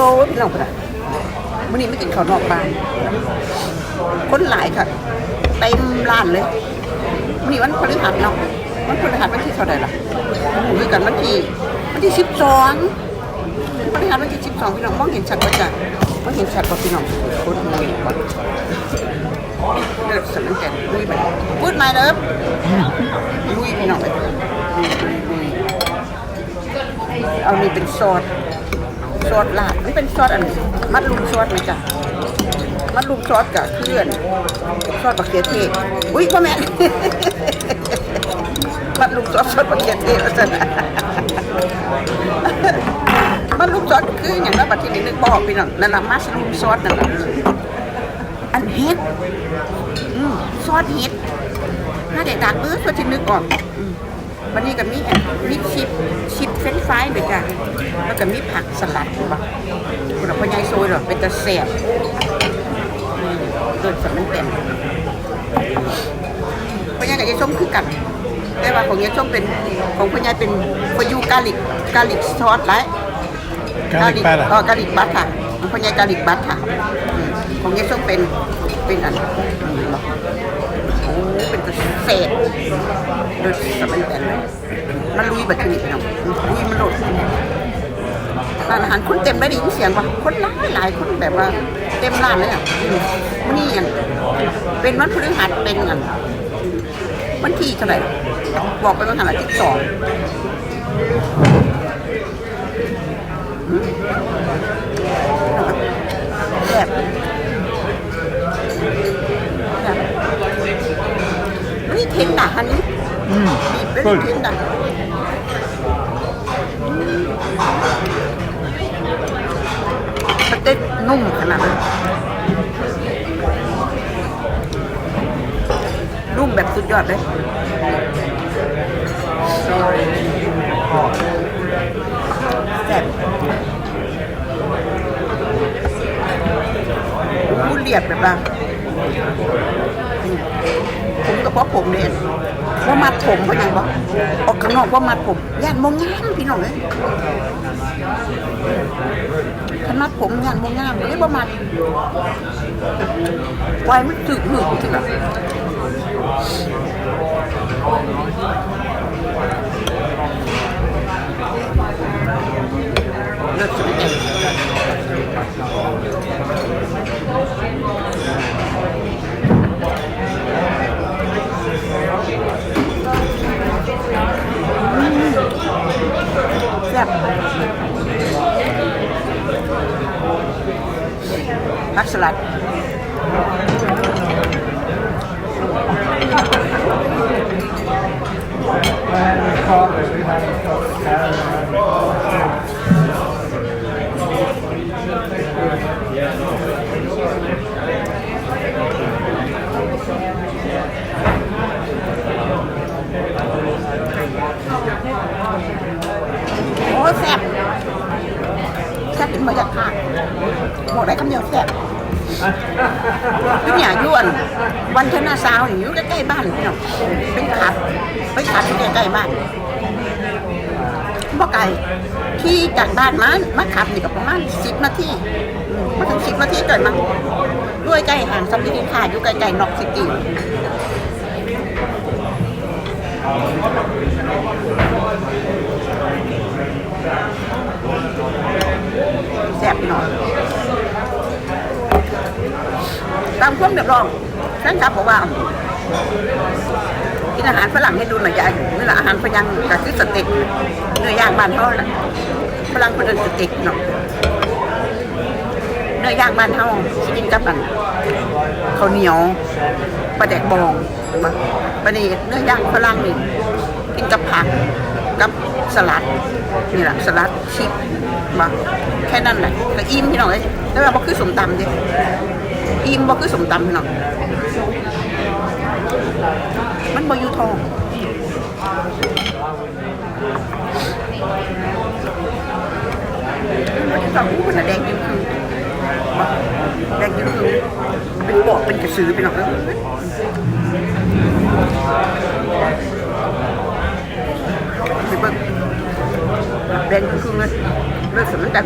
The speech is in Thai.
อ้ยพี่น้องพุ่นน่ะมื้อนี้ไม่กินข้าวนอกบ้านคนหลายค่ะเต็มร้านเลยมื้อนี้วันพฤหัสเนาะวันพฤหัสวันที่เท่าไหร่ล่ะหรือกันวันที่วันที่สิบสองพฤหัสวันที่สิบสองพี่น้องมองเห็นชัดป่ะจ๊ะมองเห็นชัดป่ะพี่น้องคนมองเห็นป่ะเลือดสมันแก่ลุยไปพูดมาเด้อลุยพี่น้องไปลุยลุยลุยเอานี่เป็นซอส ซอสลาดนี่เป็นซอสอันมัดลุมซอสไหมจ๊ะมันลุมซอสกับเพื่อนซอสบะเขือเทศอุ้ยพ่อแม่มันลุมซอสซอสบะเขือเทศว่าซั่นน่ะมันลุมซอสคืออย่างนั้นบัดที่นี่นึกบอกพี่น้องนั่นน่ะมัสลุมซอสนั่นน่ะอันเฮ็ดอืมซอสเฮ็ดถ้าเด็กดักเออซอสที่นึกออกอืมวันนี้ก็มีอันมีชิป ชิปเฟรนช์ฟรายด้วยจ้ะแล้วก็มีผักสลัดบ่คุณเอาพ่อใหญ่โซยหรอเป็นตะแซ่บเกิดสำมันเต็มพญากับยายส้มคือกัน แต่ว่าของยายส้มเป็นของพญาเป็นฟยูกาลิกกาลิกซอสไร Garlic butter อ๋อกาลิกบัตค่ะของพญากาลิกบัตค่ะอืมของยายส้มเป็นเป็นอันอืมบอกโอ้เป็นตัวเศษโดยสำมันเต็มเลย มันลุยแบบนี้เนาะลุยมันโหลดร้านอาหารคนเต็มได้ดีเสียงป่ะคนหลายหลายคนแบบว่า เต็มร้านเลยอะมันนี้อันเป็นวันพฤหัสเป็นอันวันที่เท่าไหร่บอกไปวันหันที่สองแบบนี่เทนด่ะฮันนี้ Mm. เป็น Good. เทนด่ะสเต็กนุ่มขนาดนั้นนุ่มแบบสุดยอดเลย แซ่บผู้เรียบแบบว่าอืม ผมก็เพราผมเนี่ยว่ามัดผมเขาอย่างว่าออกข้างนอกว่ามัดผมย่านมงงามพี่น้องเลยขนาดผมย่านมงงามเลยว่ามาณไฟมันถึกหนึกถึงแบบเลิศสุดเองแซ่บ ผักสลัดโอ้แซ่บ เป็นมาจากางหมดได้คำเดียวแซ่บพี่เนี่ยยวน วันเชนะซาวนี่อยู่ใกล้ๆบ้านพี่น้องเป็นขับไปขับอยู่ใกล้ๆบ้านบ่ไกลที่จากบ้านมามาขับนี่ก็ประมาณสิบนาทีมาถึงสิบนาทีเกิดมาด้วยใกล้ห่างซัมมิลิค่าอยู่ใกลๆนอกซิตี้แซ่บพี่น้อง ตามควมเดือดร้อนท่นครับบอกว่ากินอาหารฝรั่งให้ดูหน่อยยายนี่แหละอาหารฝรั่งก็คือสเต็กเนื้อย่างบ้านเขาแหละฝรั่งคนเดินสเต็กเนาะเนื้อย่างบ้านเขากินกับอันข้าวเหนียวปลาแดกบองมาปนี้เนื้อย่างฝรั่งนี่กินกับผักกับสลัดนี่แหละสลัดชิปมาแค่นั้นแหละก็อิ่มพี่น้องเลยแล้วเราบอกคือสมตำดิ อิ่มบ่คือสมตำพี่น้องมันบ่อยู่ทองมันจะต้องอู้มันแดงยิ่งคือแดงยิ่งคือเป็นปอกเป็นกระสือพี่น้องเอ้ยแดงยิ่คือเลยเลิกสมกัน